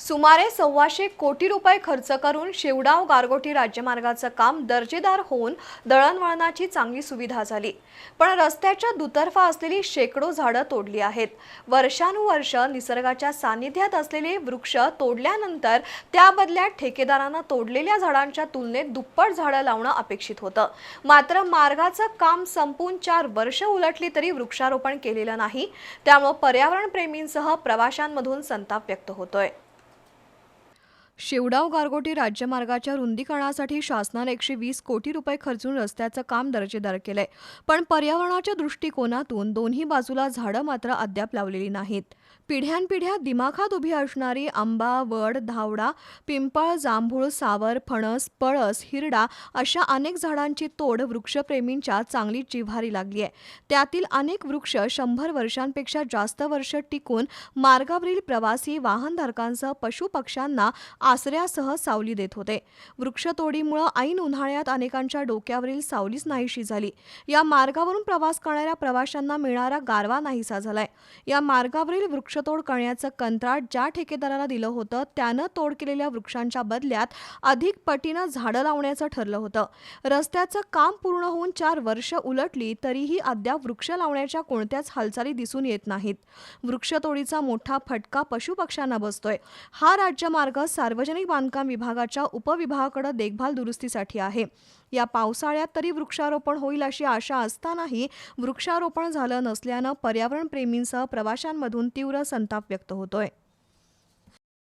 सुमारे सव्वाशे कोटी रुपये खर्च करून शेवडाव गारगोटी राज्यमार्गाचं काम दर्जेदार होऊन दळणवळणाची चांगली सुविधा झाली. पण रस्त्याच्या दुतर्फा असलेली शेकडो झाडं तोडली आहेत. वर्षानुवर्ष निसर्गाच्या सानिध्यात असलेले वृक्ष तोडल्यानंतर त्याबदल्या ठेकेदारांना तोडलेल्या झाडांच्या तुलनेत दुप्पट झाडं लावणं अपेक्षित होतं. मात्र मार्गाचं काम संपून चार वर्ष उलटली तरी वृक्षारोपण केलेलं नाही. त्यामुळं पर्यावरणप्रेमींसह प्रवाशांमधून संताप व्यक्त होतोय. शेवडाव गारगोटी राज्यमार्गाच्या रुंदीकरणासाठी शासनाने एकशे वीस कोटी रुपये खर्चून रस्त्याचं काम दर्जेदार केलंय. पण पर्यावरणाच्या दृष्टिकोनातून दोन्ही बाजूला झाडं मात्र अद्याप लावलेली नाहीत. पिढ्यानपिढ्या दिमाखात उभी असणारी आंबा वड धावडा पिंपळ जांभूळ सावर फणस पळस हिरडा अशा अनेक झाडांची तोड वृक्षप्रेमींच्या चांगली जिव्हारी लागली आहे त्यातील अनेक वृक्ष शंभर वर्षांपेक्षा जास्त वर्ष टिकून मार्गावरील प्रवासी वाहनधारकांसह पशुपक्ष्यांना आसऱ्यासह सावली देत होते. वृक्षतोडीमुळं ऐन उन्हाळ्यात अनेकांच्या डोक्यावरील सावलीच नाहीशी झाली. या मार्गावरून प्रवास करणाऱ्या प्रवाशांना मिळणारा गारवा नाहीसा झालाय. या मार्गावरील वृक्षतोड करण्याचं कंत्राट ज्या ठेकेदाराला दिलं होतं त्यानं तोड केलेल्या वृक्षांच्या बदल्यात अधिक पटीनं झाडं लावण्याचं ठरलं होतं. रस्त्याचं काम पूर्ण होऊन चार वर्ष उलटली तरीही अद्याप वृक्ष लावण्याच्या कोणत्याच हालचाली दिसून येत नाहीत. वृक्षतोडीचा मोठा फटका पशुपक्ष्यांना बसतोय. हा राज्यमार्ग सार्वजनिक बांधकाम विभागाच्या उपविभागाकडे देखभाल दुरुस्तीसाठी आहे. या पावसाळ्यात तरी वृक्षारोपण होईल अशी आशा असतानाही वृक्षारोपण झालं नसल्यानं पर्यावरणप्रेमींसह प्रवाशांमधून तीव्र संताप व्यक्त होतोय.